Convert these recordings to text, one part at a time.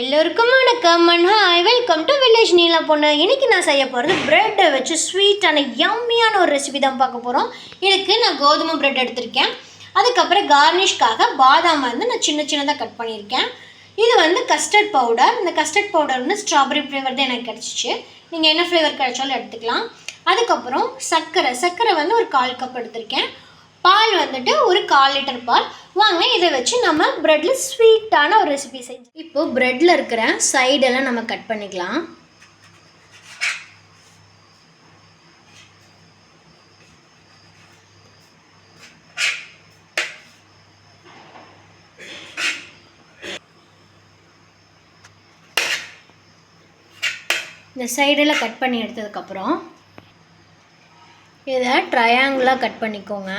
எல்லோருக்கும் வணக்கம். And hi welcome to village Neela பொண்ணு இன்றைக்கி நான் செய்ய போகிறது ப்ரெட்டை வச்சு ஸ்வீட்டான யம்மியான ஒரு ரெசிபி தான் பார்க்க போகிறோம் இதுக்கு நான் கோதுமை ப்ரெட் எடுத்திருக்கேன். அதுக்கப்புறம் கார்னிஷ்காக பாதாம் வந்து நான் சின்ன சின்னதாக கட் பண்ணியிருக்கேன். இது வந்து கஸ்டர்ட் பவுடர் இந்த கஸ்டர்ட் பவுடர் வந்து ஸ்ட்ராபெரி ஃப்ளேவர் தான் எனக்கு கிடச்சிச்சு. நீங்கள் என்ன ஃப்ளேவர் கிடைச்சாலும் எடுத்துக்கலாம். அதுக்கப்புறம் சர்க்கரை. சர்க்கரை வந்து ஒரு கால் கப் எடுத்திருக்கேன். பால் வந்துட்டு ஒரு கால் லிட்டர் பால். வாங்க இதை வச்சு நம்ம ப்ரெட்டில் ஸ்வீட்டான ஒரு ரெசிபி செஞ்சு இப்போது ப்ரெட்டில் இருக்கிற சைடெல்லாம் நம்ம கட் பண்ணிக்கலாம். இந்த சைடெல்லாம் கட் பண்ணி எடுத்ததுக்கப்புறம் இதை ட்ரையாங்கிளாக கட் பண்ணிக்கோங்க.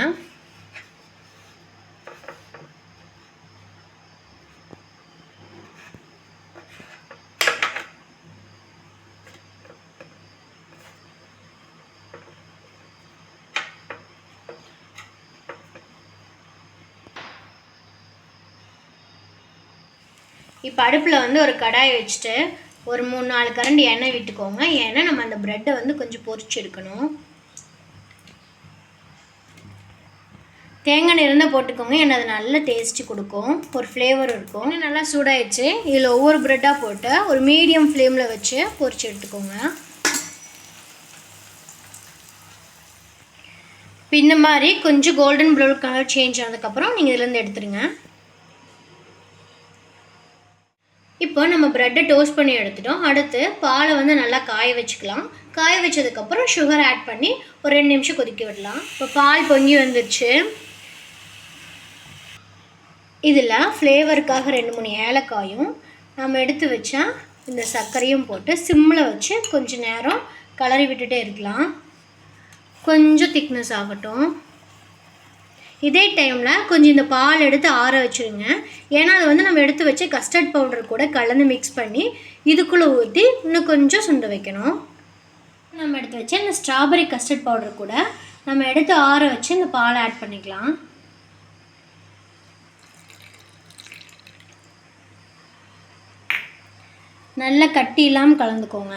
இப்போ அடுப்பில் வந்து ஒரு கடாயை வச்சுட்டு ஒரு மூணு நாலு கரண்டி எண்ணெய் விட்டுக்கோங்க. ஏன்னா நம்ம அந்த ப்ரெட்டை வந்து கொஞ்சம் பொறிச்சு எடுக்கணும். தேங்காய் எண்ணெய் இருந்தால் போட்டுக்கோங்க. ஏன்னா அது நல்ல டேஸ்ட்டு கொடுக்கும். ஒரு ஃப்ளேவர் இருக்கும். நல்லா சூடாயிடுச்சு. இதில் ஒவ்வொரு ப்ரெட்டாக போட்டு ஒரு மீடியம் ஃப்ளேமில் வச்சு பொறிச்சு எடுத்துக்கோங்க. இப்போ இந்த மாதிரி கொஞ்சம் கோல்டன் ப்ரௌன் கலர் சேஞ்ச் ஆனதுக்கப்புறம் நீங்கள் இதுலேருந்து எடுத்துருங்க. இப்போ நம்ம ப்ரெட்டை டோஸ்ட் பண்ணி எடுத்துட்டோம். அடுத்து பாலை வந்து நல்லா காய வச்சுக்கலாம். காய வச்சதுக்கப்புறம் சுகர் ஆட் பண்ணி ஒரு ரெண்டு நிமிஷம் கொதிக்க விடலாம். இப்போ பால் பொங்கி வந்துருச்சு. இதில் ஃப்ளேவருக்காக ரெண்டு மூணு ஏலக்காயும் நம்ம எடுத்து வச்சா இந்த சர்க்கரையும் போட்டு சிம்மில் வச்சு கொஞ்சம் நேரம் கலரி விட்டுட்டே இருக்கலாம். கொஞ்சம் திக்னஸ் ஆகட்டும். இதே டைமில் கொஞ்சம் இந்த பால் எடுத்து ஆற வச்சுருங்க. ஏன்னா அதை வந்து நம்ம எடுத்து வச்சு கஸ்டர்ட் பவுடர் கூட கலந்து மிக்ஸ் பண்ணி இதுக்குள்ளே ஊற்றி இன்னும் கொஞ்சம் சுண்ட வைக்கணும். நம்ம எடுத்து வச்சு இந்த ஸ்ட்ராபெரி கஸ்டர்ட் பவுடர் கூட நம்ம எடுத்து ஆற வச்சு இந்த பாலை ஆட் பண்ணிக்கலாம். நல்லா கட்டி இல்லாமல் கலந்துக்கோங்க.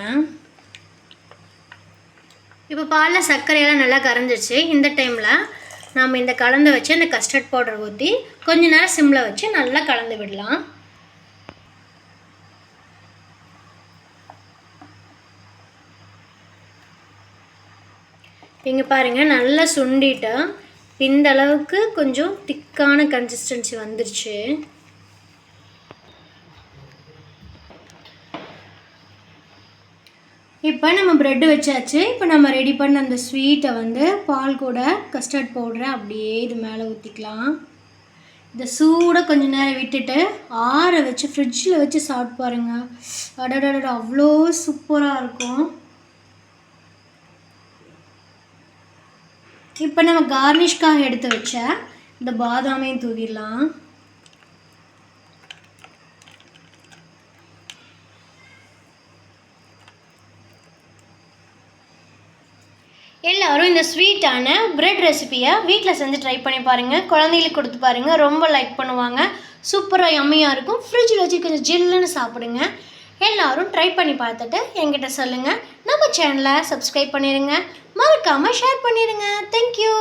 இப்போ பாலில் சர்க்கரையெல்லாம் நல்லா கரைஞ்சிச்சு இந்த டைமில் நாம் இந்த கலந்து வச்சு அந்த கஸ்டர்ட் பவுடர் ஊற்றி கொஞ்ச நேரம் சிம்மில் வச்சு நல்லா கலந்து விடலாம். இங்கே பாருங்கள் நல்லா சுண்டிட்டு இந்த அளவுக்கு கொஞ்சம் திக்கான கன்சிஸ்டன்சி வந்துருச்சு. இப்போ நம்ம ப்ரெட்டு வச்சாச்சு. இப்போ நம்ம ரெடி பண்ண அந்த ஸ்வீட்டை வந்து பால் கூட கஸ்டர்ட் பவுடரை அப்படியே இது மேலே ஊற்றிக்கலாம் இதை சூடாக கொஞ்ச நேரம் விட்டுட்டு ஆற வச்சு ஃப்ரிட்ஜில் வச்சு சாப்பிட்டு பாருங்க. அடடட அவ்வளோ சூப்பராக இருக்கும். இப்போ நம்ம கார்னிஷ்காக எடுத்து வச்ச இந்த பாதாமையும் தூவிடலாம். எல்லாரும் இந்த ஸ்வீட்டான பிரெட் ரெசிபியை வீட்டில் செஞ்சு ட்ரை பண்ணி பாருங்கள் குழந்தைகளுக்கு கொடுத்து பாருங்கள் ரொம்ப லைக் பண்ணுவாங்க. சூப்பராக எம்மையாக இருக்கும். ஃப்ரிட்ஜில் வச்சு கொஞ்சம் ஜில்லுன்னு சாப்பிடுங்க. எல்லோரும் ட்ரை பண்ணி பார்த்துட்டு என்கிட்ட சொல்லுங்கள் நம்ம சேனலை சப்ஸ்கிரைப் பண்ணிடுங்க மறக்காமல் ஷேர் பண்ணிடுங்க தேங்க்யூ